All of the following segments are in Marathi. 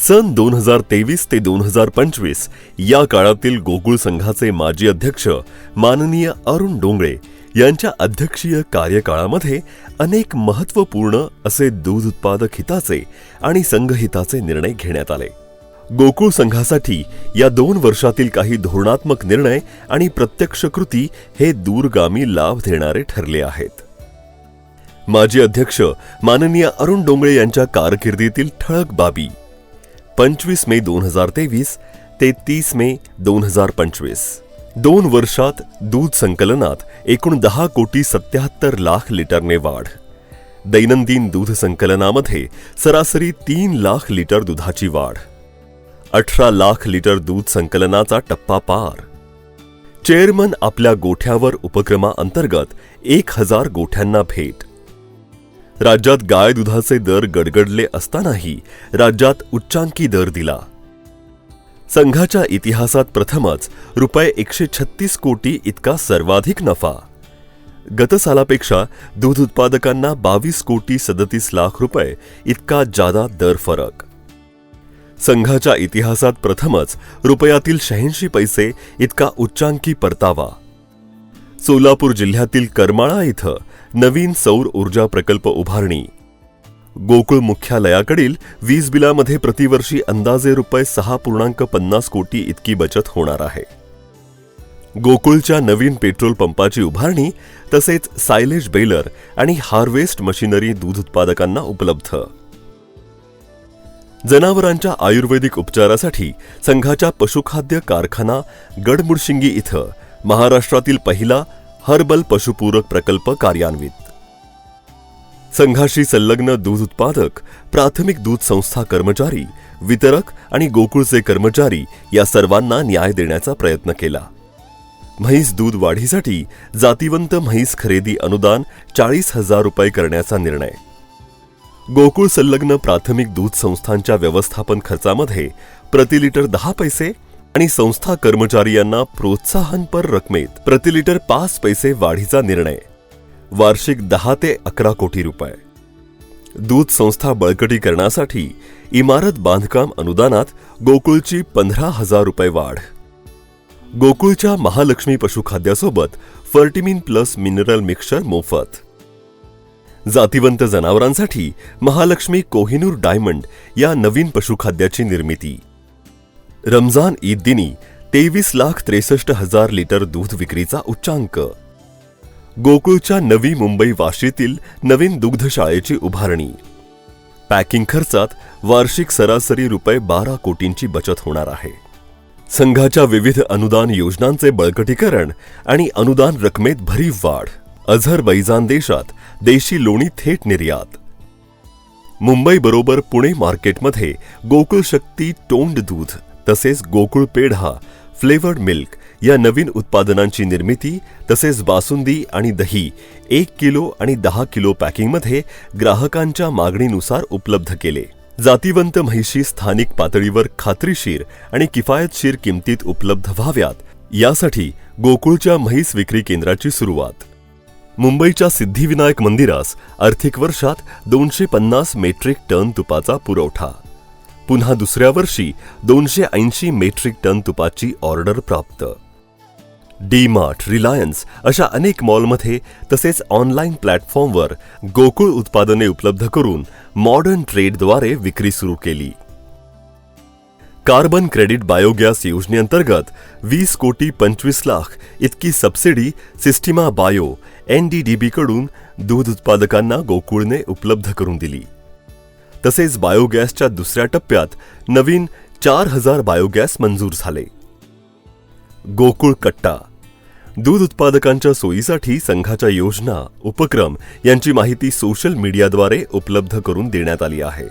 सन दोन हजार तेवीस ते दोन हजार पंचवीस या काळातील गोकुळ संघाचे माजी अध्यक्ष माननीय अरुण डोंगळे यांच्या अध्यक्षीय कार्यकाळामध्ये अनेक महत्त्वपूर्ण असे दूध उत्पादक हिताचे आणि संघहिताचे निर्णय घेण्यात आले. गोकुळ संघासाठी या दोन वर्षातील काही धोरणात्मक निर्णय आणि प्रत्यक्ष कृती हे दूरगामी लाभ देणारे ठरले आहेत. माजी अध्यक्ष माननीय अरुण डोंगळे यांच्या कारकिर्दीतील ठळक बाबी पंचवीस मे दोन हजार तेवीस ते तीस मे दोन हजार पंचवीस. दोन वर्षात दूध संकलनात एकूण दहा कोटी सत्याहत्तर लाख लिटरने वाढ. दैनंदिन दूध संकलनामध्ये सरासरी तीन लाख लिटर दुधाची वाढ. अठरा लाख लिटर दूध संकलनाचा टप्पा पार. चेअरमन आपल्या गोठ्यावर उपक्रमाअंतर्गत एक हजार गोठ्यांना भेट. राज्यात गाय दुधाचे दर गडगडले असतानाही राज्यात उच्चांकी दर दिला. संघाच्या इतिहासात प्रथमच रुपये एकशे छत्तीस कोटी इतका सर्वाधिक नफा. गतसालापेक्षा दूध उत्पादकांना बावीस कोटी सदतीस लाख रुपये इतका जादा दर फरक. संघाच्या इतिहासात प्रथमच रुपयातील शहाऐंशी पैसे इतका उच्चांकी परतावा. सोलापूर जिल्ह्यातील करमाळा इथं नवीन सौर ऊर्जा प्रकल्प उभारणी. गोकुळ मुख्यालयाकडील वीज बिलामध्ये प्रतिवर्षी अंदाजे रुपये सहा पूर्णांक पन्नास कोटी इतकी बचत होणार आहे. गोकुळच्या नवीन पेट्रोल पंपाची उभारणी तसेच सायलेज बेलर आणि हार्वेस्ट मशिनरी दूध उत्पादकांना उपलब्ध. जनावरांच्या आयुर्वेदिक उपचारासाठी संघाच्या पशुखाद्य कारखाना गडमुडशिंगी इथं महाराष्ट्रातील पहिला हर्बल पशुपूरक प्रकल्प कार्यान्वित. संघाशी संलग्न दूध उत्पादक प्राथमिक दूध संस्था कर्मचारी वितरक आणि गोकुळचे कर्मचारी या सर्वांना न्याय देण्याचा प्रयत्न केला. म्हैस दूध वाढीसाठी जातिवंत म्हैस खरेदी अनुदान चाळीस हजार रुपये करण्याचा निर्णय. गोकुळ संलग्न प्राथमिक दूध संस्थांच्या व्यवस्थापन खर्चामध्ये प्रति लिटर दहा पैसे आणि संस्था कर्मचारी यांना प्रोत्साहनपर रकमेत प्रति लिटर पाच पैसे वाढीचा निर्णय. वार्षिक दहा ते अकरा कोटी रुपये. दूध संस्था बळकटीकरणासाठी इमारत बांधकाम अनुदानात गोकुळची पंधरा हजार रुपये वाढ. गोकुळच्या महालक्ष्मी पशुखाद्यासोबत फर्टिमिन प्लस मिनरल मिक्सर मोफत. जातिवंत जनावरांसाठी महालक्ष्मी कोहिनूर डायमंड या नवीन पशुखाद्याची निर्मिती. रमजान ईद दिनी तेवीस लाख त्रेसष्ट हजार लिटर दूध विक्रीचा उच्चांक. गोकुळच्या नवी मुंबई वाशीतील नवीन दुग्धशाळेची उभारणी. पॅकिंग खर्चात वार्षिक सरासरी रुपये बारा कोटींची बचत होणार आहे. संघाच्या विविध अनुदान योजनांचे बळकटीकरण आणि अनुदान रकमेत भरीव वाढ. अझरबैजान देशात देशी लोणी थेट निर्यात. मुंबईबरोबर पुणे मार्केटमध्ये गोकुळ शक्ती टोंड दूध. तसेच गोकुळ पेढा फ्लेवर्ड मिल्क या नवीन उत्पादनांची निर्मिती तसेच बासुंदी आणि दही एक किलो आणि दहा किलो पॅकिंगमध्ये ग्राहकांच्या मागणीनुसार उपलब्ध केले. जातीवंत म्हैशी स्थानिक पातळीवर खात्रीशीर आणि किफायतशीर किमतीत उपलब्ध व्हाव्यात यासाठी गोकुळच्या म्हैस विक्री केंद्राची सुरुवात. मुंबईच्या सिद्धिविनायक मंदिरास आर्थिक वर्षात दोनशे पन्नास मेट्रिक टन तुपाचा पुरवठा पुन्हा दुसऱ्या वर्षी दोनशे ऐंशी मेट्रिक टन तुपाची ऑर्डर प्राप्त. डी मार्ट रिलायन्स अशा अनेक मॉलमध्ये तसेच ऑनलाईन प्लॅटफॉर्मवर गोकुळ उत्पादने उपलब्ध करून मॉडर्न ट्रेडद्वारे विक्री सुरू केली. कार्बन क्रेडिट बायोगॅस योजनेअंतर्गत वीस कोटी पंचवीस लाख इतकी सबसिडी सिस्टिमा बायो एनडीडीबी कडून दूध उत्पादकांना गोकुळने उपलब्ध करून दिली. तसेच बायोगॅसच्या दुसऱ्या टप्प्यात नवीन चार हजार बायोगॅस मंजूर झाले. गोकुळ कट्टा. दूध उत्पादकांच्या सोयीसाठी संघाच्या योजना उपक्रम यांची माहिती सोशल मीडियाद्वारे उपलब्ध करून देण्यात आली आहे.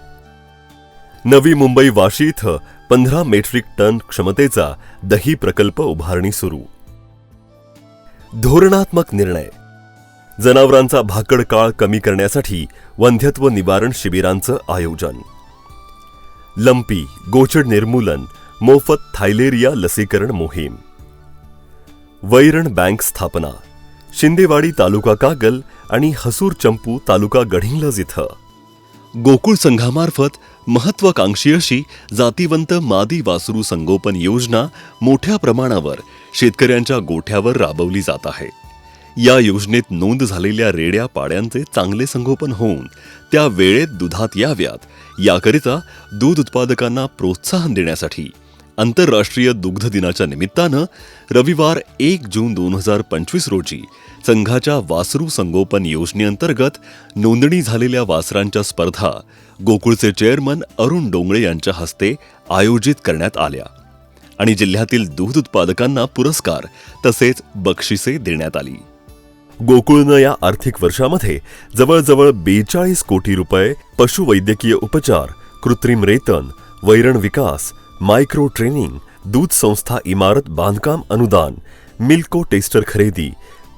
नवी मुंबई वाशी इथं पंधरा मेट्रिक टन क्षमतेचा दही प्रकल्प उभारणी सुरू. धोरणात्मक निर्णय. जनावरांचा भाकड काळ कमी करण्यासाठी वंध्यत्व निवारण शिबिरांचं आयोजन. लंपी गोचड निर्मूलन मोफत थायलेरिया लसीकरण मोहीम. वैरण बँक स्थापना शिंदेवाडी तालुका कागल आणि हसूर चंपू तालुका गढिंगलज इथं. गोकुळ संघामार्फत महत्वाकांक्षी अशी जातीवंत मादी वासरू संगोपन योजना मोठ्या प्रमाणावर शेतकऱ्यांच्या गोठ्यावर राबवली जात आहे. या योजनेत नोंद झालेल्या रेड्या पाड्यांचे चांगले संगोपन होऊन त्या वेळेत दुधात याव्यात. याकरिता दूध उत्पादकांना प्रोत्साहन देण्यासाठी आंतरराष्ट्रीय दुग्ध दिनाच्या निमित्तानं रविवार एक जून दोन हजार पंचवीस रोजी संघाच्या वासरू संगोपन योजनेअंतर्गत नोंदणी झालेल्या वासरांच्या स्पर्धा गोकुळचे चेअरमन अरुण डोंगळे यांच्या हस्ते आयोजित करण्यात आल्या आणि जिल्ह्यातील दूध उत्पादकांना पुरस्कार तसेच बक्षिसे देण्यात आली. गोकुळनं या आर्थिक वर्षामध्ये जवळजवळ बेचाळीस कोटी रुपये पशुवैद्यकीय उपचार कृत्रिम रेतन वैरण विकास मायक्रो ट्रेनिंग दूध संस्था इमारत बांधकाम अनुदान मिल्को टेस्टर खरेदी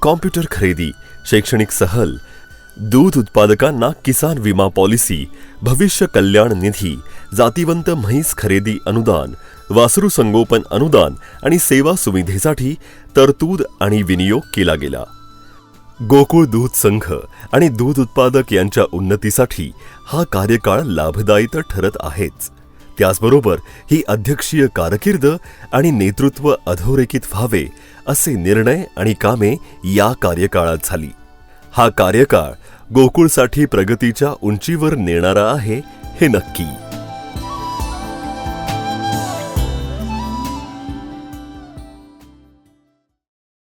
कॉम्प्युटर खरेदी शैक्षणिक सहल दूध उत्पादकांना किसान विमा पॉलिसी भविष्य कल्याण निधी जातीवंत म्हैस खरेदी अनुदान वासरू संगोपन अनुदान आणि सेवा सुविधेसाठी तरतूद आणि विनियोग केला गेला. गोकुळ दूध संघ आणि दूध उत्पादक यांच्या उन्नतीसाठी हा कार्यकाळ लाभदायी तर ठरत आहेच. त्याचबरोबर ही अध्यक्षीय कारकीर्द आणि नेतृत्व अधोरेखित व्हावे असे निर्णय आणि कामे या कार्यकाळात झाली. हा कार्यकाळ गोकुळसाठी प्रगतीच्या उंचीवर नेणारा आहे हे नक्की.